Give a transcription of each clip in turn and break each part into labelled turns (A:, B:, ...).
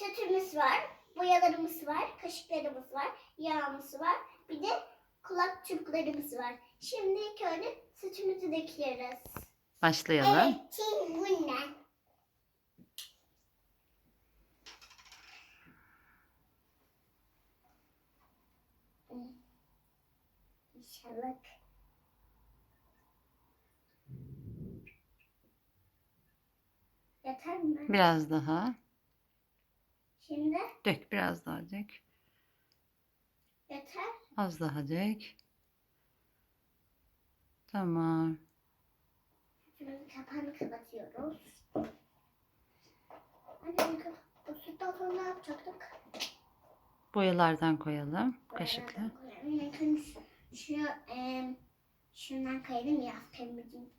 A: sütümüz var, boyalarımız var, kaşıklarımız var, yağımız var. Bir de kulak çubuklarımız var. Şimdi ilk önce sütümüzü döküyoruz.
B: Başlayalım.
A: Evet, şimdi bundan. İnşallah. Yeter mi?
B: Biraz daha.
A: Şimdi
B: Dök biraz daha dök.
A: yeter.
B: Az daha dök. Tamam.
A: Şimdi kapağını kapatıyoruz. Anne bu sütten sonra ne yapacaktık?
B: Boyalardan koyalım kaşıkla.
A: Mümkün şu, e, şundan kayalım ya pembeciğim.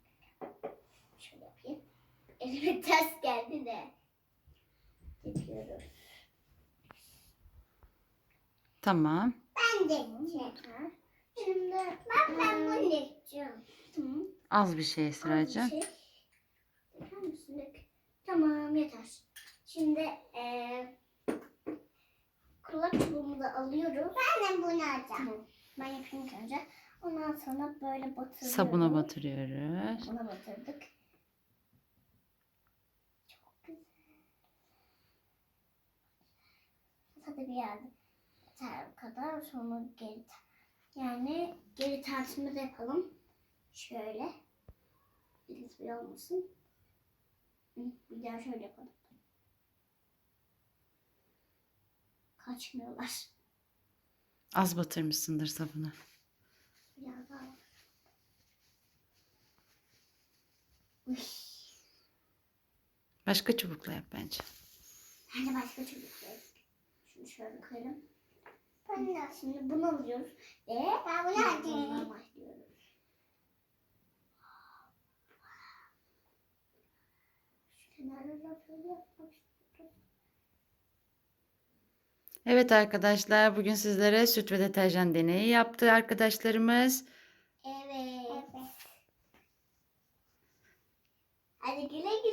A: Şöyle yapayım. Elime ters geldi de. Yapıyoruz.
B: Tamam.
A: Ben de yapacağım. Şimdi ben, ben bunu. Tamam.
B: Az bir şey Esra'cığım.
A: Şey. Tamam yeter. Şimdi eee kulak çubuğumuzu alıyoruz. Ben de bunu alacağım. Tamam. Ben yapayım ilk önce. Ondan sonra böyle batırıyoruz.
B: Sabuna batırıyoruz.
A: Sabuna batırdık. Çok güzel. Hadi bir yerde bu kadar. Sonra geri yani geri da yapalım. Şöyle. Birisi bir olmasın. Bir daha şöyle yapalım. Kaçmıyorlar.
B: Az batırmışsındır sabunu.
A: Biraz daha. Uy.
B: Başka çubukla yap bence.
A: Hadi başka çocuk koyalım. Şunu şöyle koyalım. De şimdi bunu alıyoruz. Ve ben bunu alacağım. başlıyoruz. Şu kenarlarına şöyle yapmak istiyorum.
B: Evet arkadaşlar bugün sizlere süt ve deterjan deneyi yaptı arkadaşlarımız.
A: Evet. Hadi güle güle.